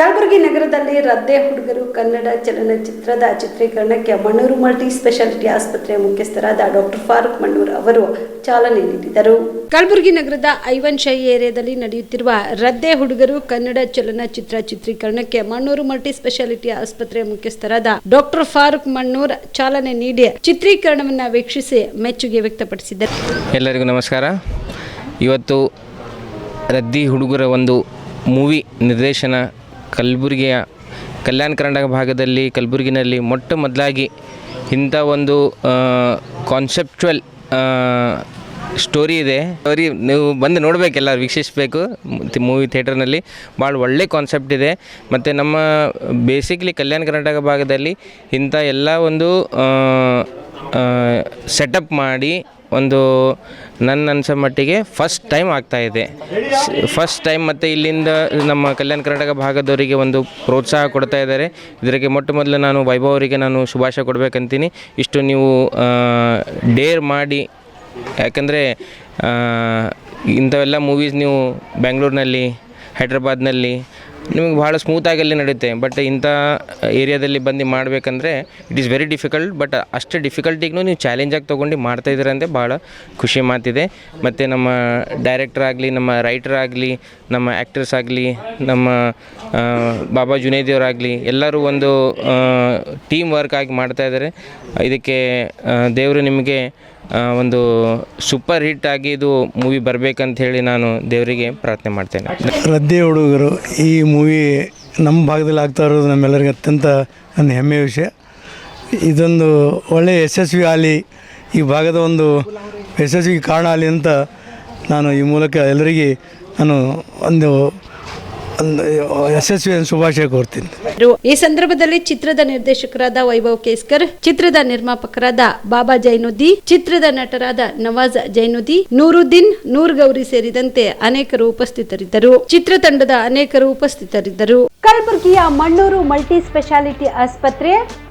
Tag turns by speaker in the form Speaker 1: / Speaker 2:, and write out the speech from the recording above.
Speaker 1: ಕಲಬುರಗಿ ನಗರದಲ್ಲಿ ರದ್ದೆ ಹುಡುಗರು ಕನ್ನಡ ಚಲನಚಿತ್ರದ ಚಿತ್ರೀಕರಣಕ್ಕೆ ಮಣ್ಣೂರು ಮಲ್ಟಿ ಸ್ಪೆಷಾಲಿಟಿ ಆಸ್ಪತ್ರೆಯ ಮುಖ್ಯಸ್ಥರಾದ ಡಾಕ್ಟರ್ ಫಾರೂಕ್ ಮಣ್ಣೂರ್ ಅವರು ಚಾಲನೆ ನೀಡಿದರು. ಕಲಬುರಗಿ ನಗರದ ಐವನ್ ಶೈ ಏರಿಯಾದಲ್ಲಿ ನಡೆಯುತ್ತಿರುವ ರದ್ದೆ ಹುಡುಗರು ಕನ್ನಡ ಚಲನಚಿತ್ರ ಚಿತ್ರೀಕರಣಕ್ಕೆ ಮಣ್ಣೂರು ಮಲ್ಟಿ ಸ್ಪೆಷಾಲಿಟಿ ಆಸ್ಪತ್ರೆಯ ಮುಖ್ಯಸ್ಥರಾದ ಡಾಕ್ಟರ್ ಫಾರೂಕ್ ಮಣ್ಣೂರ್ ಚಾಲನೆ ನೀಡಿ ಚಿತ್ರೀಕರಣವನ್ನು ವೀಕ್ಷಿಸಿ ಮೆಚ್ಚುಗೆ ವ್ಯಕ್ತಪಡಿಸಿದರು.
Speaker 2: ಎಲ್ಲರಿಗೂ ನಮಸ್ಕಾರ. ಇವತ್ತು ರದ್ದಿ ಹುಡುಗರ ಒಂದು ಮೂವಿ ನಿರ್ದೇಶನ ಕಲಬುರಗಿಯ ಕಲ್ಯಾಣ ಕರ್ನಾಟಕ ಭಾಗದಲ್ಲಿ, ಕಲಬುರಗಿನಲ್ಲಿ ಮೊಟ್ಟ ಮೊದಲಾಗಿ ಇಂಥ ಒಂದು ಕಾನ್ಸೆಪ್ಚುವಲ್ ಸ್ಟೋರಿ ಇದೆ. ಸ್ಟೋರಿ ನೀವು ಬಂದು ನೋಡಬೇಕೆಲ್ಲ ವೀಕ್ಷಿಸಬೇಕು. ಮೂವಿ ಥಿಯೇಟರ್ನಲ್ಲಿ ಭಾಳ ಒಳ್ಳೆ ಕಾನ್ಸೆಪ್ಟ್ ಇದೆ. ಮತ್ತು ನಮ್ಮ ಬೇಸಿಕ್ಲಿ ಕಲ್ಯಾಣ ಕರ್ನಾಟಕ ಭಾಗದಲ್ಲಿ ಇಂಥ ಎಲ್ಲ ಒಂದು ಸೆಟಪ್ ಮಾಡಿ ಒಂದು ನನ್ನ ಅನ್ಸೋ ಮಟ್ಟಿಗೆ ಫಸ್ಟ್ ಟೈಮ್ ಆಗ್ತಾ ಇದೆ. ಫಸ್ಟ್ ಟೈಮ್ ಮತ್ತು ಇಲ್ಲಿಂದ ನಮ್ಮ ಕಲ್ಯಾಣ ಕರ್ನಾಟಕ ಭಾಗದವರಿಗೆ ಒಂದು ಪ್ರೋತ್ಸಾಹ ಕೊಡ್ತಾ ಇದ್ದಾರೆ. ಇದಕ್ಕೆ ಮೊಟ್ಟ ಮೊದಲು ನಾನು ವೈಭವ್ ಅವರಿಗೆ ನಾನು ಶುಭಾಶಯ ಕೊಡಬೇಕಂತೀನಿ. ಇಷ್ಟು ನೀವು ಡೇರ್ ಮಾಡಿ, ಯಾಕಂದರೆ ಇಂಥವೆಲ್ಲ ಮೂವೀಸ್ ನೀವು ಬೆಂಗಳೂರಿನಲ್ಲಿ ಹೈದ್ರಾಬಾದ್ನಲ್ಲಿ ನಿಮಗೆ ಭಾಳ ಸ್ಮೂತಾಗಿ ಅಲ್ಲಿ ನಡೆಯುತ್ತೆ. ಬಟ್ ಇಂಥ ಏರಿಯಾದಲ್ಲಿ ಬಂದು ಮಾಡಬೇಕಂದ್ರೆ it is very difficult but ಅಷ್ಟು ಡಿಫಿಕಲ್ಟಿಗೂ ನೀವು ಚಾಲೆಂಜಾಗಿ ತೊಗೊಂಡು ಮಾಡ್ತಾ ಇದ್ದೀರ ಅಂದರೆ ಭಾಳ ಖುಷಿ ಮಾತಿದೆ. ಮತ್ತು ನಮ್ಮ ಡೈರೆಕ್ಟರ್ ಆಗಲಿ, ನಮ್ಮ ರೈಟರ್ ಆಗಲಿ, ನಮ್ಮ ಆ್ಯಕ್ಟರ್ಸ್ ಆಗಲಿ, ನಮ್ಮ ಬಾಬಾ ಜುನೇದಿಯವರಾಗಲಿ ಎಲ್ಲರೂ ಒಂದು ಟೀಮ್ ವರ್ಕ್ ಆಗಿ ಮಾಡ್ತಾ ಇದ್ದಾರೆ. ಇದಕ್ಕೆ ದೇವರು ನಿಮಗೆ ಒಂದು ಸೂಪರ್ ಹಿಟ್ ಆಗಿ ಇದು ಮೂವಿ ಬರಬೇಕಂತ ಹೇಳಿ ನಾನು ದೇವರಿಗೆ ಪ್ರಾರ್ಥನೆ ಮಾಡ್ತೇನೆ.
Speaker 3: ರದ್ದೆ ಹುಡುಗರು, ಈ ಮೂವಿ ನಮ್ಮ ಭಾಗದಲ್ಲಿ ಆಗ್ತಾ ಇರೋದು ನಮ್ಮೆಲ್ಲರಿಗೆ ಅತ್ಯಂತ ಒಂದು ಹೆಮ್ಮೆಯ ವಿಷಯ. ಇದೊಂದು ಒಳ್ಳೆಯ ಯಶಸ್ವಿ ಆಲಿ ಈ ಭಾಗದ ಒಂದು ಯಶಸ್ವಿ ಕಾರಣ ಆಗಲಿ ಅಂತ ನಾನು ಈ ಮೂಲಕ ಎಲ್ಲರಿಗೆ ನಾನು ಒಂದು ಯಶಸ್ವಿ ಶುಭಾಶಯ ಕೋರ್ತೀನಿ.
Speaker 1: ಈ ಸಂದರ್ಭದಲ್ಲಿ ಚಿತ್ರದ ನಿರ್ದೇಶಕರಾದ ವೈಭವ್ ಕೇಸ್ಕರ್ ಚಿತ್ರದ ನಿರ್ಮಾಪಕರಾದ ಬಾಬಾ ಜೈನುದ್ದಿ ಚಿತ್ರದ ನಟರಾದ ನವಾಜ್ ಜೈನುದ್ದಿ ನೂರುದ್ದೀನ್ ನೂರ್ ಗೌರಿ ಸೇರಿದಂತೆ ಅನೇಕರು ಉಪಸ್ಥಿತರಿದ್ದರು. ಚಿತ್ರತಂಡದ ಅನೇಕರು ಉಪಸ್ಥಿತರಿದ್ದರು. ಕಲಬುರಗಿಯ ಮಣ್ಣೂರು ಮಲ್ಟಿ ಸ್ಪೆಷಾಲಿಟಿ ಆಸ್ಪತ್ರೆ